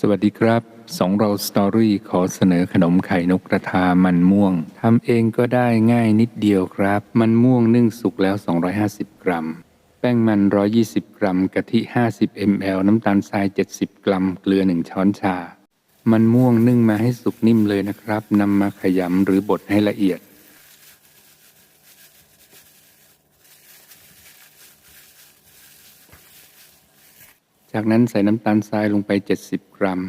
สวัสดีครับสองเราสตอรี่ขอเสนอขนมไข่นกกระทามันม่วงทำเองก็ได้ง่ายนิดเดียวครับ มันม่วงนึ่งสุกแล้ว 250 กรัม แป้งมัน 120 กรัมกะทิ 50 ml น้ำตาลทราย 70 กรัม เกลือ 1 ช้อนชา มันม่วงนึ่งมาให้สุกนิ่มเลยนะครับนำมาขยำหรือบดให้ละเอียด จากนั้นใส่น้ำตาลทรายลงไป 70 กรัม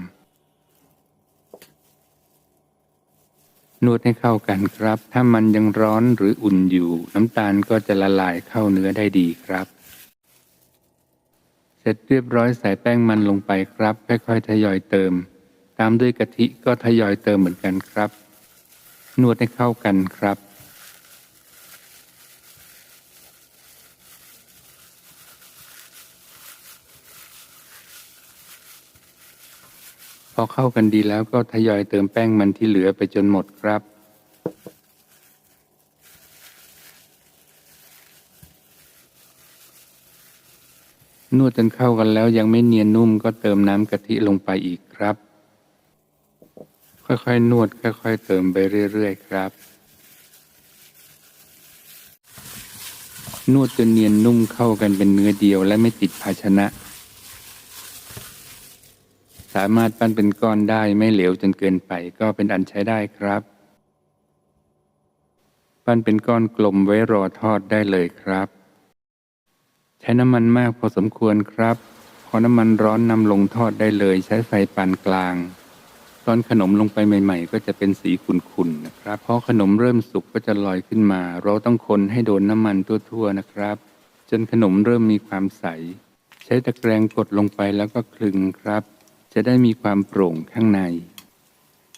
นวดให้เข้ากันครับ ถ้ามันยังร้อนหรืออุ่นอยู่ น้ำตาลก็จะละลายเข้าเนื้อได้ดีครับ เสร็จเรียบร้อยใส่แป้งมันลงไปครับ ค่อยๆทยอยเติม ตามด้วยกะทิก็ทยอยเติมเหมือนกันครับ นวดให้เข้ากันครับ พอเข้ากันดีแล้วก็ทยอยเติมแป้งมันที่เหลือไปจนหมดครับ นวดจนเข้ากันแล้วยังไม่เนียนนุ่มก็เติมน้ำกะทิลงไปอีกครับ ค่อยๆ นวดค่อย ๆ เติมไปเรื่อยๆครับ นวดจนเนียนนุ่มเข้ากันเป็นเนื้อเดียวและไม่ติดภาชนะ สามารถปั้นเป็นก้อนได้ไม่เหลวจนเกินไปก็เป็นอันใช้ได้ครับ ปั้นเป็นก้อนกลมไว้รอทอดได้เลยครับ ใช้น้ำมันมากพอสมควรครับพอน้ำมันร้อนนำลงทอดได้เลย ใช้ไฟปานกลางตอนขนมลงไปใหม่ ๆ ก็จะเป็นสีขุ่นๆนะครับพอขนมเริ่มสุกก็จะลอยขึ้นมา เราต้องคนให้โดนน้ำมันทั่วๆนะครับ จนขนมเริ่มมีความใส ใช้ตะแกรงกดลงไปแล้วก็คลึงครับ จะได้มีความโปร่งข้างใน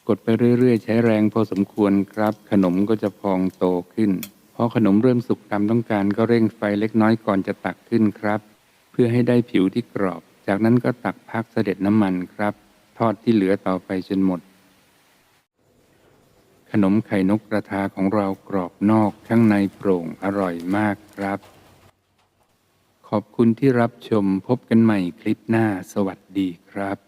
กดไปเรื่อย ๆ ใช้แรงพอสมควรครับ ขนมก็จะพองโตขึ้นพอขนมเริ่มสุกตามต้องการก็เร่งไฟเล็กน้อยก่อนจะตักขึ้นครับ เพื่อให้ได้ผิวที่กรอบ จากนั้นก็ตักพักเสด็จน้ำมันครับ ทอดที่เหลือต่อไปจนหมด ขนมไข่นกกระทาของเรากรอบนอกข้างในโปร่งอร่อยมากครับ ขอบคุณที่รับชมพบกันใหม่คลิปหน้าสวัสดีครับ